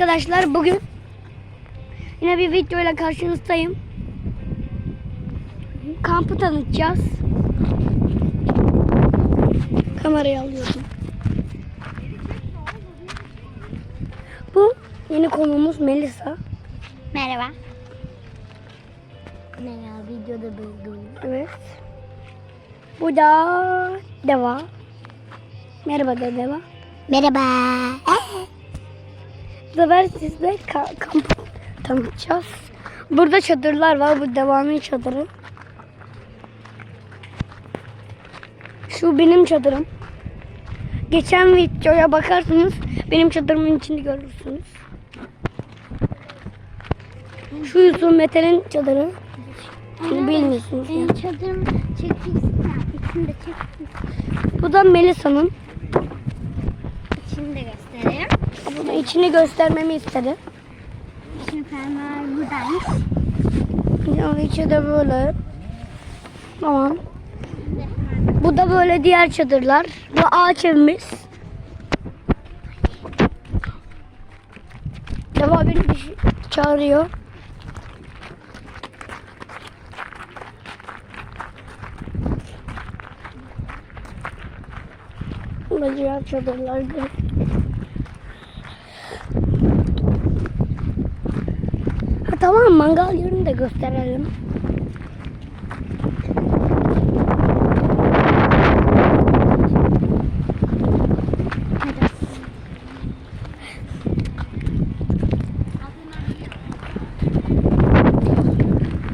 Arkadaşlar bugün yine bir video ile karşınızdayım. Kampı tanıtacağız. Kamerayı alıyorum. Bu yeni konuğumuz Melisa. Merhaba. Merhaba videoda buldum. Evet. Bu da Deva. Merhaba da Deva. Merhaba. Sefer sizle ka- kamp tanıtacağız. Burada çadırlar var. Bu Deva'nın çadırı. Şu benim çadırım. Geçen videoya bakarsanız benim çadırımın içini görürsünüz. Şu Yusuf Mete'nin çadırı. Şimdi bilmiyorsunuz. Benim çadırım çekilsin. Bu da Melisa'nın. İçini de gösterelim. Bu da içini göstermemi istedi. İçini fermuar buradaymış. Ya içi de böyle. Tamam. Bu da böyle diğer çadırlar. Bu ağaç evimiz. Deva beni bir şey çağırıyor. Bu da diğer çadırlar. Ha, tamam mangal yerini de gösterelim.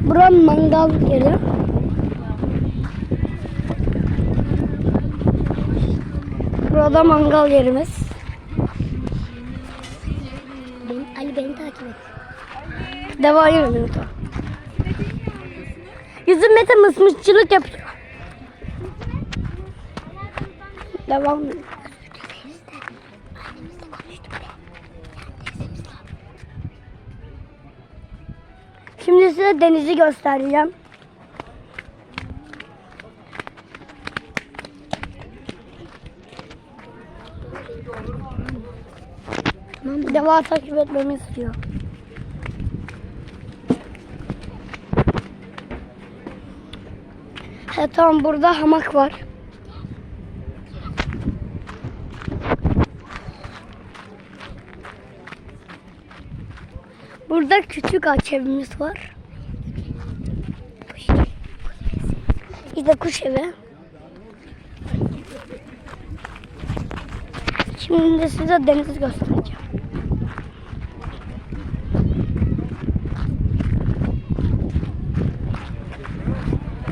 Buranın mangal yeri. Burada mangal yerimiz. Benim, Ali beni takip et. Deva yürümüyor da. Yüzüm Mete mısmışçılık yapıyor. Devam. Şimdi size denizi göstereceğim. Deva takip etmemi istiyor. He tamam burada hamak var. Burada küçük ağaç evimiz var. İşte kuş evi. Şimdi size denizi göstereceğim.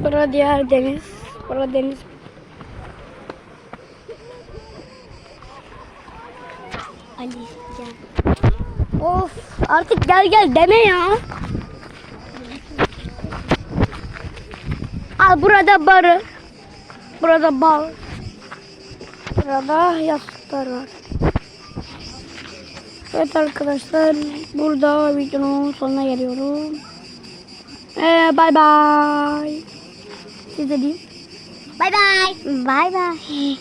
Burada diğer deniz. Burada deniz. Ali gel. Of artık gel gel deme ya. Al burada barı. Burada bal. Burada yastıklar var. Evet arkadaşlar burada videonun sonuna geliyorum. Ee, bye bye. Bye bye. Bye bye.